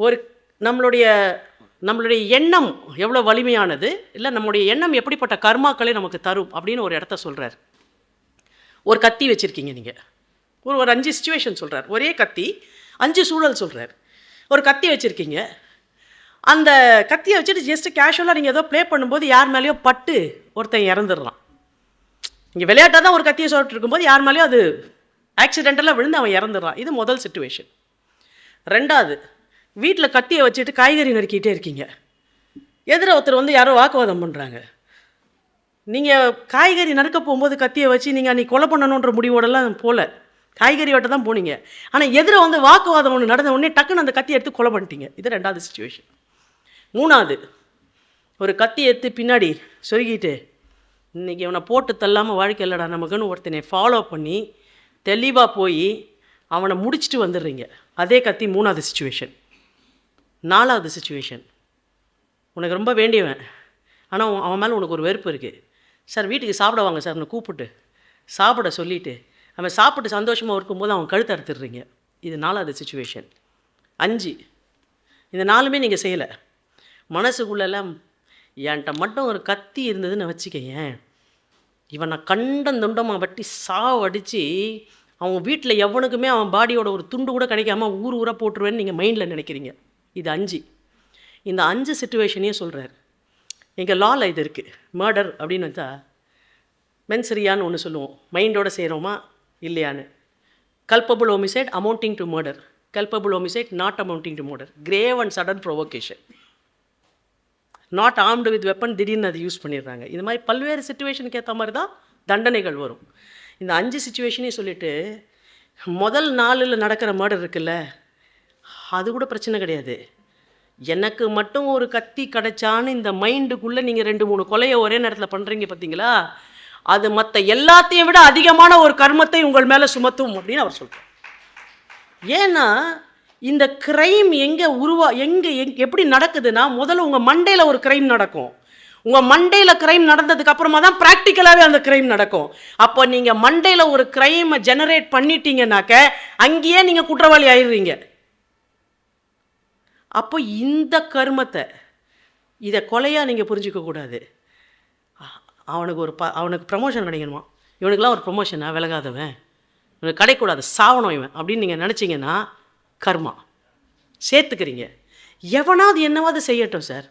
ஒரு நம்மளுடைய நம்மளுடைய எண்ணம் எவ்வளோ வலிமையானது இல்லை நம்மளுடைய எண்ணம் எப்படிப்பட்ட கர்மாக்களை நமக்கு தரும் அப்படின்னு ஒரு இடத்த சொல்கிறார் ஒரு கத்தி வச்சுருக்கீங்க நீங்கள் ஒரு ஒரு அஞ்சு சுச்சுவேஷன் சொல்கிறார் ஒரே கத்தி அஞ்சு சூழல் சொல்கிறார் ஒரு கத்தி வச்சுருக்கீங்க. அந்த கத்தியை வச்சுட்டு ஜஸ்ட் கேஷுவலாக நீங்கள் ஏதோ ப்ளே பண்ணும்போது யார் மேலேயோ பட்டு ஒருத்தன் இறந்துடுறான். இங்கே விளையாட்டாக தான் ஒரு கத்தியை சொல்லிட்டு இருக்கும்போது யார் மேலேயோ அது ஆக்சிடென்டலாக விழுந்து அவன் இறந்துடுறான். இது முதல் சுச்சுவேஷன் ரெண்டாவது வீட்டில் கத்தியை வச்சுட்டு காய்கறி நறுக்கிட்டே இருக்கீங்க. எதிர ஒருத்தர் வந்து யாரோ வாக்குவாதம் பண்ணுறாங்க நீங்கள் காய்கறி நறுக்க போகும்போது கத்தியை வச்சு நீங்கள் அன்றைக்கி கொலை பண்ணணுன்ற முடிவோடலாம் போகல காய்கறி வெட்ட தான் போனீங்க. ஆனால் எதிர வந்து வாக்குவாதம் ஒன்று நடந்த உடனே டக்குன்னு அந்த கத்தியை எடுத்து கொலை பண்ணிட்டீங்க. இது ரெண்டாவது சுச்சுவேஷன் மூணாவது ஒரு கத்தி எடுத்து பின்னாடி சொருகிட்டு இன்றைக்கி இவனை போட்டு தள்ளாமல் வாழ்க்கை இல்லடா நமக்குன்னு ஒருத்தனை ஃபாலோ பண்ணி தெளிவாக போய் அவனை முடிச்சுட்டு வந்துடுறீங்க. அதே கத்தி மூணாவது சுச்சுவேஷன் நாலாவது சுச்சுவேஷன் உனக்கு ரொம்ப வேண்டியவன். ஆனால் அவன் அவன் மேலே உனக்கு ஒரு வெறுப்பு இருக்குது சார் வீட்டுக்கு சாப்பிட வாங்க சார் அவனை கூப்பிட்டு. சாப்பிட சொல்லிவிட்டு அவன் சாப்பிட்டு சந்தோஷமாக இருக்கும்போது அவன் கழுத்து அறுத்துடுறீங்க. இது நாலாவது சுச்சுவேஷன் அஞ்சு. இந்த நாலுமே நீங்கள் செய்யலை. மனசுக்குள்ளெல்லாம் என்கிட்ட மட்டும் ஒரு கத்தி இருந்ததுன்னு வச்சுக்கேன் இவனை கண்டம் துண்டமாக வட்டி சாவடித்து அவன் வீட்டில் எவனுக்குமே அவன் பாடியோட ஒரு துண்டு கூட கிடைக்காம ஊர் ஊராக போட்டுருவேன்னு நீங்கள் மைண்டில் நினைக்கிறீங்க. இது அஞ்சு. இந்த அஞ்சு சுச்சுவேஷனையும் சொல்கிறார் எங்கள் லாவில் இது இருக்குது மர்டர் அப்படின்னு வந்தா மென்சரியான்னு ஒன்று சொல்லுவோம். மைண்டோட செய்கிறோமா இல்லையான்னு. Culpable homicide amounting to murder culpable homicide not amounting to murder grave and sudden provocation not armed with weapon திடீர்னு அதை யூஸ் பண்ணிடுறாங்க. இது மாதிரி பல்வேறு சுச்சுவேஷனுக்கு ஏற்ற மாதிரி தான் தண்டனைகள் வரும். இந்த அஞ்சு சுச்சுவேஷனையும் சொல்லிவிட்டு முதல் நாளில் நடக்கிற மர்டர் இருக்குல்ல அது கூட பிரச்சனை கிடையாது. எனக்கு மட்டும் ஒரு கத்தி கிடைச்சான்னு இந்த மைண்டுக்குள்ளே நீங்கள் ரெண்டு மூணு கொலையை ஒரே நேரத்தில் பண்ணுறீங்க பார்த்தீங்களா அது மற்ற எல்லாத்தையும் விட அதிகமான ஒரு கர்மத்தை உங்கள் மேலே சுமத்தும் அப்படின்னு அவர் சொல்கிறார் ஏன்னா இந்த கிரைம் எங்கே உருவா எங்கே எங் எப்படி நடக்குதுன்னா முதல்ல உங்கள் மண்டையில் ஒரு கிரைம் நடக்கும். உங்கள் மண்டையில் கிரைம் நடந்ததுக்கு அப்புறமா தான் ப்ராக்டிக்கலாகவே அந்த கிரைம் நடக்கும். அப்போ நீங்கள் மண்டையில் ஒரு கிரைமை ஜெனரேட் பண்ணிட்டீங்கனாக்க அங்கேயே நீங்கள் குற்றவாளி ஆயிடுறீங்க. அப்போ இந்த கர்மத்தை இதை கொலையாக நீங்கள் புரிஞ்சிக்க கூடாது. அவனுக்கு ஒரு ப அவனுக்கு ப்ரமோஷன் கிடைக்கணுமா இவனுக்கெல்லாம் ஒரு ப்ரொமோஷனா விலகாதவன். இவனுக்கு கிடைக்கூடாது சாவணும் இவன். அப்படின்னு நீங்கள் நினச்சிங்கன்னா கர்மா. சேர்த்துக்கிறீங்க. எவனாவது என்னவாது செய்யட்டும் சார்.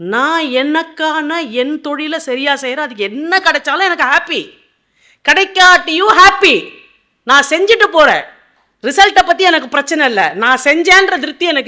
நான் எனக்கான என் தொழிலை சரியாக செய்கிறேன் அதுக்கு என்ன கிடைச்சாலும் எனக்கு ஹாப்பி கிடைக்காட்டியும் ஹாப்பி நான் செஞ்சுட்டு போகிறேன் ரிசல்ட்டை பற்றி எனக்கு பிரச்சனை இல்லை. நான் செஞ்சேன்ற திருப்தி எனக்கு